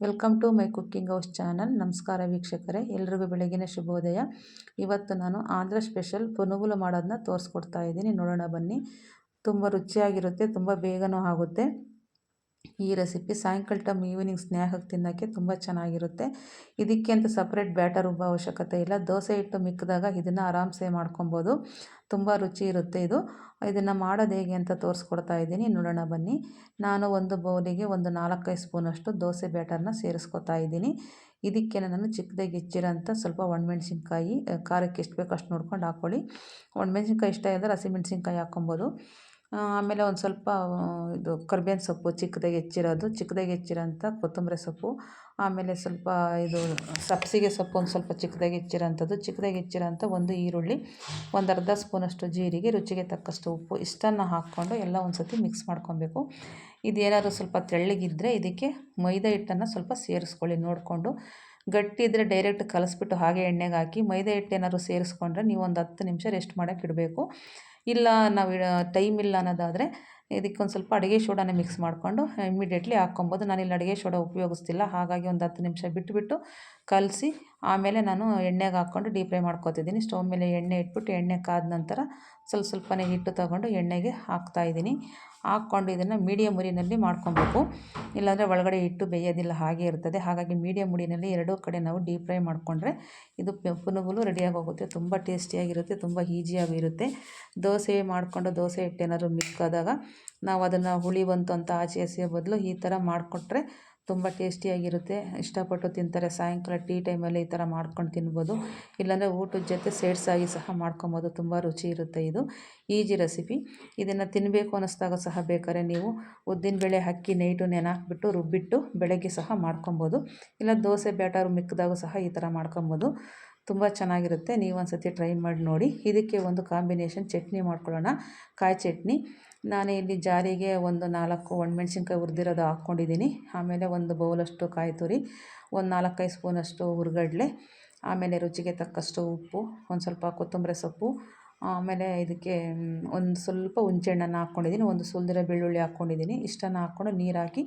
Welcome to my cooking house channel ನಮಸ್ಕಾರ ವೀಕ್ಷಕರೇ, ಎಲ್ರಿಗೂ ಬೆಳಗಿನ ಶುಭೋದಯ. ಇವತ್ತು ನಾನು ಆಂಧ್ರ ಸ್ಪೆಷಲ್ ಪುನುಗುಲು ಮಾಡೋದನ್ನ ತೋರಿಸ್ಕೊಡ್ತಾ ಇದ್ದೀನಿ. ನೋಡೋಣ ಬನ್ನಿ. ತುಂಬ ರುಚಿಯಾಗಿರುತ್ತೆ, ತುಂಬ ಬೇಗನೂ ಆಗುತ್ತೆ. ಈ ರೆಸಿಪಿ ಸಾಯಂಕಾಲ ಟೈಮ್ ಈವ್ನಿಂಗ್ ಸ್ನ್ಯಾಕಾಗಿ ತಿನ್ನೋಕ್ಕೆ ತುಂಬ ಚೆನ್ನಾಗಿರುತ್ತೆ. ಇದಕ್ಕೆ ಅಂತ ಸಪ್ರೇಟ್ ಬ್ಯಾಟರ್ ರುಬ್ಬೋ ಅವಶ್ಯಕತೆ ಇಲ್ಲ. ದೋಸೆ ಹಿಟ್ಟು ಮಿಕ್ಕಿದಾಗ ಇದನ್ನು ಆರಾಮ್ಸೆ ಮಾಡ್ಕೊಬೋದು. ತುಂಬ ರುಚಿ ಇರುತ್ತೆ ಇದು. ಇದನ್ನು ಮಾಡೋದು ಹೇಗೆ ಅಂತ ತೋರಿಸ್ಕೊಡ್ತಾ ಇದ್ದೀನಿ. ನೋಡೋಣ ಬನ್ನಿ. ನಾನು ಒಂದು ಬೌಲಿಗೆ ಒಂದು ನಾಲ್ಕೈದು ಸ್ಪೂನಷ್ಟು ದೋಸೆ ಬ್ಯಾಟರ್ನ ಸೇರಿಸ್ಕೊತಾ ಇದ್ದೀನಿ. ಇದಕ್ಕೆ ನಾನು ಚಿಕ್ಕದಾಗಿ ಹೆಚ್ಚಿರೋಂಥ ಸ್ವಲ್ಪ ಒಣಮೆಣ್ಸಿನ್ಕಾಯಿ ಖಾರಕ್ಕೆ ಎಷ್ಟು ಬೇಕು ಅಷ್ಟು ನೋಡ್ಕೊಂಡು ಹಾಕ್ಕೊಳ್ಳಿ ಒಣಮೆಣ್ಸಿನ್ಕಾಯಿ ಇಷ್ಟ ಇದ್ದರೆ ಹಸಿಮೆಣ್ಸಿನ್ಕಾಯಿ ಹಾಕ್ಕೊಬೋದು. ಆಮೇಲೆ ಒಂದು ಸ್ವಲ್ಪ ಇದು ಕರ್ಬೇವಿನ ಸೊಪ್ಪು ಚಿಕ್ಕದಾಗಿ ಹೆಚ್ಚಿರೋದು, ಚಿಕ್ಕದಾಗಿ ಹೆಚ್ಚಿರೋಂಥ ಕೊತ್ತಂಬರಿ ಸೊಪ್ಪು, ಆಮೇಲೆ ಸ್ವಲ್ಪ ಇದು ಸಬ್ಸಿಗೆ ಸೊಪ್ಪು ಒಂದು ಸ್ವಲ್ಪ ಚಿಕ್ಕದಾಗಿ ಹೆಚ್ಚಿರೋಂಥದ್ದು, ಚಿಕ್ಕದಾಗಿ ಹೆಚ್ಚಿರೋಂಥ ಒಂದು ಈರುಳ್ಳಿ, ಒಂದು ಅರ್ಧ ಸ್ಪೂನಷ್ಟು ಜೀರಿಗೆ, ರುಚಿಗೆ ತಕ್ಕಷ್ಟು ಉಪ್ಪು, ಇಷ್ಟನ್ನು ಹಾಕ್ಕೊಂಡು ಎಲ್ಲ ಒಂದು ಸರ್ತಿ ಮಿಕ್ಸ್ ಮಾಡ್ಕೊಬೇಕು. ಇದೇನಾದರೂ ಸ್ವಲ್ಪ ತೆಳ್ಳಗಿದ್ದರೆ ಇದಕ್ಕೆ ಮೈದಾ ಹಿಟ್ಟನ್ನು ಸ್ವಲ್ಪ ಸೇರಿಸ್ಕೊಳ್ಳಿ, ನೋಡಿಕೊಂಡು. ಗಟ್ಟಿ ಇದ್ದರೆ ಡೈರೆಕ್ಟ್ ಕಲಸ್ಬಿಟ್ಟು ಹಾಗೆ ಎಣ್ಣೆಗೆ ಹಾಕಿ ಮೈದಾ ಹಿಟ್ಟು ಏನಾದ್ರು ಸೇರಿಸ್ಕೊಂಡ್ರೆ ನೀವು ಒಂದು ಹತ್ತು ನಿಮಿಷ ರೆಸ್ಟ್ ಮಾಡೋಕೆ ಇಡಬೇಕು. ಇಲ್ಲ ನಾವು ಟೈಮ್ ಇಲ್ಲ ಅನ್ನೋದಾದರೆ ಇದಕ್ಕೊಂದು ಸ್ವಲ್ಪ ಅಡುಗೆ ಸೋಡಾನ ಮಿಕ್ಸ್ ಮಾಡಿಕೊಂಡು ಇಮ್ಮಿಡಿಯೇಟ್ಲಿ ಹಾಕ್ಕೊಬೋದು. ನಾನಿಲ್ಲಿ ಅಡುಗೆ ಸೋಡಾ ಉಪಯೋಗಿಸ್ತಿಲ್ಲ, ಹಾಗಾಗಿ ಒಂದು ಹತ್ತು ನಿಮಿಷ ಬಿಟ್ಟುಬಿಟ್ಟು ಕಲಸಿ ಆಮೇಲೆ ನಾನು ಎಣ್ಣೆಗೆ ಹಾಕ್ಕೊಂಡು ಡೀಪ್ ಫ್ರೈ ಮಾಡ್ಕೊತಿದ್ದೀನಿ. ಸ್ಟವ್ ಮೇಲೆ ಎಣ್ಣೆ ಇಟ್ಬಿಟ್ಟು ಎಣ್ಣೆ ಕಾದ ನಂತರ ಸ್ವಲ್ಪ ಸ್ವಲ್ಪನೇ ಹಿಟ್ಟು ತೊಗೊಂಡು ಎಣ್ಣೆಗೆ ಹಾಕ್ತಾಯಿದ್ದೀನಿ ಹಾಕ್ಕೊಂಡು ಇದನ್ನು ಮೀಡಿಯಮ್ ಉರಿನಲ್ಲಿ ಮಾಡ್ಕೊಬೇಕು. ಇಲ್ಲಾಂದರೆ ಒಳಗಡೆ ಇಟ್ಟು ಬೇಯೋದಿಲ್ಲ, ಹಾಗೆ ಇರ್ತದೆ. ಹಾಗಾಗಿ ಮೀಡಿಯಂ ಉರಿನಲ್ಲಿ ಎರಡೂ ಕಡೆ ನಾವು ಡೀಪ್ ಫ್ರೈ ಮಾಡಿಕೊಂಡ್ರೆ ಇದು ಪುನುಗುಲು ರೆಡಿಯಾಗಿ ಹೋಗುತ್ತೆ. ತುಂಬ ಟೇಸ್ಟಿಯಾಗಿರುತ್ತೆ, ತುಂಬ ಈಜಿಯಾಗಿರುತ್ತೆ ದೋಸೆ ಮಾಡಿಕೊಂಡು ದೋಸೆ ಹಿಟ್ಟು ಏನಾದರೂ ಮಿಕ್ಕಾದಾಗ ನಾವು ಅದನ್ನು ಹುಳಿ ಬಂತು ಅಂತ ಆಚೆ ಎಸೆಯೋ ಬದಲು ಈ ಥರ ಮಾಡಿಕೊಟ್ರೆ ತುಂಬ ಟೇಸ್ಟಿಯಾಗಿರುತ್ತೆ. ಇಷ್ಟಪಟ್ಟು ತಿಂತಾರೆ. ಸಾಯಂಕಾಲ ಟೀ ಟೈಮಲ್ಲಿ ಈ ಥರ ಮಾಡ್ಕೊಂಡು ತಿನ್ಬೋದು. ಇಲ್ಲಾಂದರೆ ಊಟದ ಜೊತೆ ಸೇಡ್ಸಾಗಿ ಸಹ ಮಾಡ್ಕೊಬೋದು. ತುಂಬ ರುಚಿ ಇರುತ್ತೆ ಇದು. Easy recipe. ಇದನ್ನು ತಿನ್ನಬೇಕು ಅನ್ನಿಸ್ದಾಗ ಸಹ ಬೇಕಾದ್ರೆ ನೀವು ಉದ್ದಿನಬೇಳೆ ಅಕ್ಕಿ ನೈಟು ನೆನೆ ರುಬ್ಬಿಟ್ಟು ಬೆಳಗ್ಗೆ ಸಹ ಮಾಡ್ಕೊಬೋದು. ಇಲ್ಲ ದೋಸೆ, ಬ್ಯಾಟರ್ ಮಿಕ್ಕಿದಾಗ ಸಹ ಈ ಥರ ಮಾಡ್ಕೊಬೋದು. ತುಂಬ ಚೆನ್ನಾಗಿರುತ್ತೆ. ನೀವು ಒಂದು ಟ್ರೈ ಮಾಡಿ ನೋಡಿ. ಇದಕ್ಕೆ ಒಂದು ಕಾಂಬಿನೇಷನ್ ಚಟ್ನಿ ಮಾಡ್ಕೊಳ್ಳೋಣ. ಕಾಯಿ ಚಟ್ನಿ. ನಾನು ಇಲ್ಲಿ ಜಾರಿಗೆ ಒಂದು ನಾಲ್ಕು ಒಣಮೆಣ್ಸಿನ್ಕಾಯಿ ಹುರಿದಿರೋದು ಹಾಕ್ಕೊಂಡಿದ್ದೀನಿ. ಆಮೇಲೆ ಒಂದು ಬೌಲಷ್ಟು ಕಾಯಿ ತುರಿ, ಒಂದು ನಾಲ್ಕೈದು ಸ್ಪೂನಷ್ಟು ಹುರ್ಗಡ್ಲೆ, ಆಮೇಲೆ ರುಚಿಗೆ ತಕ್ಕಷ್ಟು ಉಪ್ಪು, ಒಂದು ಸ್ವಲ್ಪ ಕೊತ್ತಂಬರಿ ಸೊಪ್ಪು ಆಮೇಲೆ ಇದಕ್ಕೆ ಒಂದು ಸ್ವಲ್ಪ ಹುಂಚೆಹಣ್ಣನ್ನು ಹಾಕ್ಕೊಂಡಿದ್ದೀನಿ ಒಂದು ಸುಲಿದಿರೋ ಬೆಳ್ಳುಳ್ಳಿ ಹಾಕ್ಕೊಂಡಿದ್ದೀನಿ ಇಷ್ಟನ್ನು ಹಾಕ್ಕೊಂಡು ನೀರು ಹಾಕಿ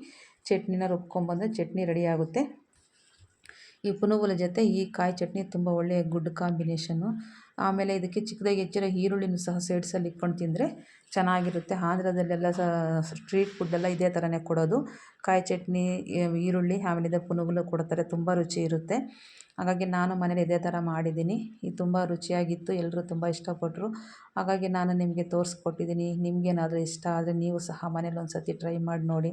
ಚಟ್ನಿನ ರುಬ್ಕೊಂಬಂದರೆ ಚಟ್ನಿ ರೆಡಿ ಆಗುತ್ತೆ. ಈ ಪುನುಗುಲ ಜೊತೆ ಈ ಕಾಯಿ ಚಟ್ನಿ ತುಂಬ ಒಳ್ಳೆಯ ಗುಡ್ ಕಾಂಬಿನೇಷನ್ನು. ಆಮೇಲೆ ಇದಕ್ಕೆ ಚಿಕ್ಕದಾಗಿ ಹೆಚ್ಚಿರೋ ಈರುಳ್ಳಿನೂ ಸಹ ಸೇಡ್ಸಲ್ಲಿ ಇಟ್ಕೊಂಡು ತಿಂದರೆ ಚೆನ್ನಾಗಿರುತ್ತೆ. ಆಂಧ್ರದಲ್ಲೆಲ್ಲ ಸಹ ಸ್ಟ್ರೀಟ್ ಫುಡ್ಡೆಲ್ಲ ಇದೇ ಥರನೇ ಕೊಡೋದು. ಕಾಯಿ ಚಟ್ನಿ, ಈರುಳ್ಳಿ ಆಮೇಲೆ ಪುನುಗುಲು ಕೊಡ್ತಾರೆ, ತುಂಬ ರುಚಿ ಇರುತ್ತೆ. ಹಾಗಾಗಿ ನಾನು ಮನೇಲಿ ಇದೇ ಥರ ಮಾಡಿದ್ದೀನಿ. ಇದು ತುಂಬ ರುಚಿಯಾಗಿತ್ತು ಎಲ್ಲರೂ ತುಂಬ ಇಷ್ಟಪಟ್ಟರು ಹಾಗಾಗಿ ನಾನು ನಿಮಗೆ ತೋರಿಸ್ಕೊಟ್ಟಿದ್ದೀನಿ. ನಿಮಗೇನಾದರೂ ಇಷ್ಟ ಆದರೆ ನೀವು ಸಹ ಮನೇಲಿ ಒಂದು ಸತಿ ಟ್ರೈ ಮಾಡಿ ನೋಡಿ.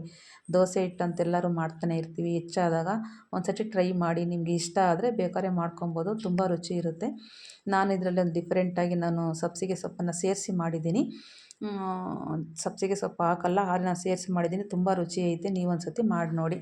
ದೋಸೆ ಹಿಟ್ಟು ಅಂತೆಲ್ಲರೂ ಮಾಡ್ತಾನೆ ಇರ್ತೀವಿ. ಹೆಚ್ಚಾದಾಗ ಒಂದು ಸತಿ ಟ್ರೈ ಮಾಡಿ. ನಿಮಗೆ ಇಷ್ಟ ಆದರೆ ಬೇಕಾದ್ರೆ ಮಾಡ್ಕೊಬೋದು. ತುಂಬ ರುಚಿ ಇರುತ್ತೆ. ನಾನು ಇದರಲ್ಲಿ ಒಂದು ಡಿಫ್ರೆಂಟಾಗಿ ನಾನು ಸಬ್ಸಿಗೆ ಸೊಪ್ಪನ್ನು ಸೇರಿಸಿ ಮಾಡಿದ್ದೀನಿ. ಸಬ್ಸಿಗೆ ಸೊಪ್ಪು ಹಾಕಲ್ಲ ನಾನು ಸೇರಿಸಿ ಮಾಡಿದ್ದೀನಿ. ತುಂಬ ರುಚಿ ಐತೆ. ನೀವೊಂದು ಸತಿ ಮಾಡಿ ನೋಡಿ.